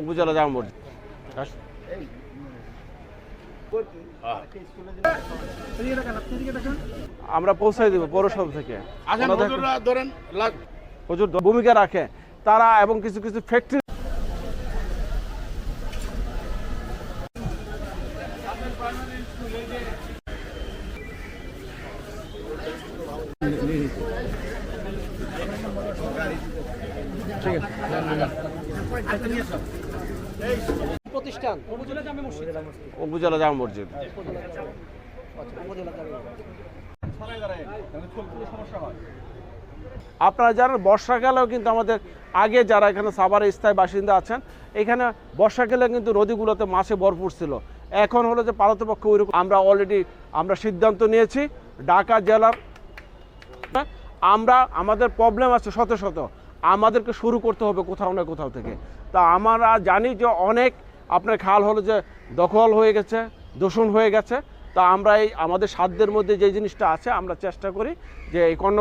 উপজেলা জামা মসজিদ। দেখেন আমরা পৌঁছাই দেবো পৌরসভা থেকে। ধরেন প্রচুর ভূমিকা রাখে। তারা এবং কিছু কিছু ফ্যাক্টরি প্রতিষ্ঠান উপজেলা মসজিদ উপজেলা জামা মসজিদ। আপনারা জানেন বর্ষাকালেও কিন্তু আমাদের আগে যারা এখানে সাভারে স্থায়ী বাসিন্দা আছেন, এখানে বর্ষাকালে কিন্তু নদীগুলোতে মাছে ভরপুর ছিল। এখন হলো যে পারতপক্ষ ওইরকম আমরা অলরেডি আমরা সিদ্ধান্ত নিয়েছি, ঢাকা জেলার আমরা আমাদের প্রবলেম আছে শত শত। আমাদেরকে শুরু করতে হবে কোথাও না কোথাও থেকে। তা আমরা জানি যে অনেক আপনার খাল হলো যে দখল হয়ে গেছে, দূষণ হয়ে গেছে। তা আমরা এই আমাদের সাধ্যের মধ্যে যে জিনিসটা আছে, আমরা চেষ্টা করি যে এই কর্ণ